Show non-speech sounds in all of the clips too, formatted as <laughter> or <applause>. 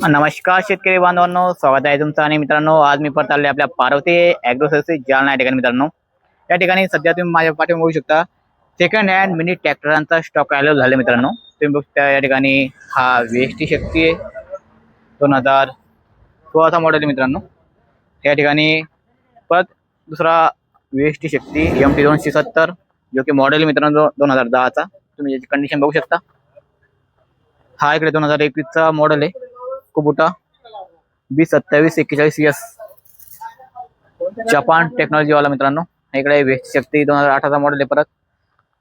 नमस्कार शेतकरी बांधवांनो स्वागत आहे तुमचं आणि मित्रांनो आज मी परत आले आपल्या पार्वती ॲग्रो जालना या ठिकाणी मित्रांनो. या ठिकाणी सध्या तुम्ही माझ्या पाठीमागे बघू शकता सेकंड हँड मिनी ट्रॅक्टरांचा स्टॉक अवेलेबल झाला मित्रांनो. तुम्ही बघू शकता या ठिकाणी हा वेस्टी शक्ती आहे दोन हजार सोळाचा मॉडेल आहे मित्रांनो. या ठिकाणी परत दुसरा वेस्टी शक्ती एम टी दोनशे सत्तर जो की मॉडेल मित्रांनो दोन हजार दहाचा. तुम्ही याची कंडिशन बघू शकता. हा इकडे दोन हजार एकवीसचा मॉडेल आहे. कुबुटा बी सत्तावीस एक्केचाळीस एस जपान टेक्नॉलॉजी वाला मित्रांनो इकडे वेस्ट शक्ती दोन हजार अठराचा मॉडेल आहे परत.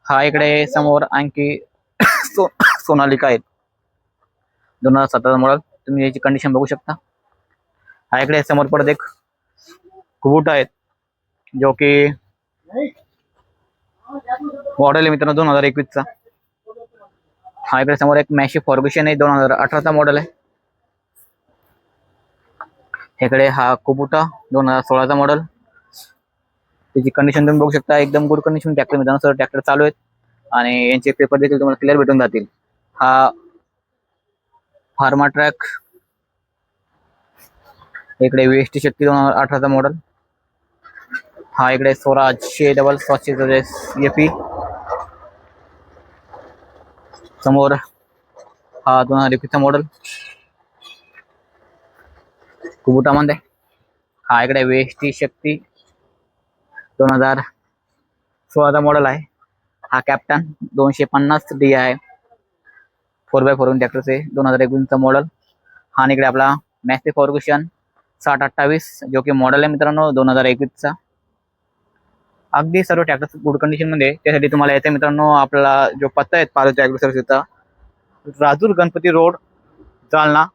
हा इकडे समोर आणखी <coughs> सो सोनालिका आहे दोन हजार सतराचा मॉडेल तुम्ही याची कंडिशन बघू शकता. हा इकडे समोर परत एक कुबुटा आहेत जो की मॉडेल आहे मित्रांनो दोन हजार एकवीसचा. हा इकडे समोर एक मॅशी फॉर्ग्युशन आहे दोन हजार अठराचा मॉडेल आहे. इकडे हा कुबुटा दोन हजार सोळाचा मॉडेल त्याची कंडिशन तुम्ही बघू शकता एकदम गुड कंडिशन ट्रॅक्टर मित्रांनो सर ट्रॅक्टर चालू आहेत. आणि यांचे पेपर देखील तुम्हाला क्लिअर भेटून जातील. हा फार्मा ट्रॅक इकडे वेस्टी शक्ती दोन हजार अठराचा मॉडेल हा इकडे सोळाशे शे डबल सातशे एफ ई समोर हा दोन हजार एकवीसचा मॉडेल कुबुटामध्ये हा इकडे वेस्टी शक्ती दोन हजार सोळाचा मॉडेल आहे. हा कॅप्टन दोनशे पन्नास डी आहे. फोर बाय फोर ट्रॅक्टरचे दोन हजार एकोणीसचा मॉडेल हा आणि इकडे आपला मॅस्टी फॉर्ग्युशन साठ अठ्ठावीस जो की मॉडेल आहे मित्रांनो दोन हजार एकवीसचा. अगदी सर्व ट्रॅक्टर गुड कंडिशनमध्ये त्यासाठी तुम्हाला येते मित्रांनो आपला जो पत्ता आहे पार्वती ॲग्रो सर्व्हिसचा राजूर गणपती रोड जालना.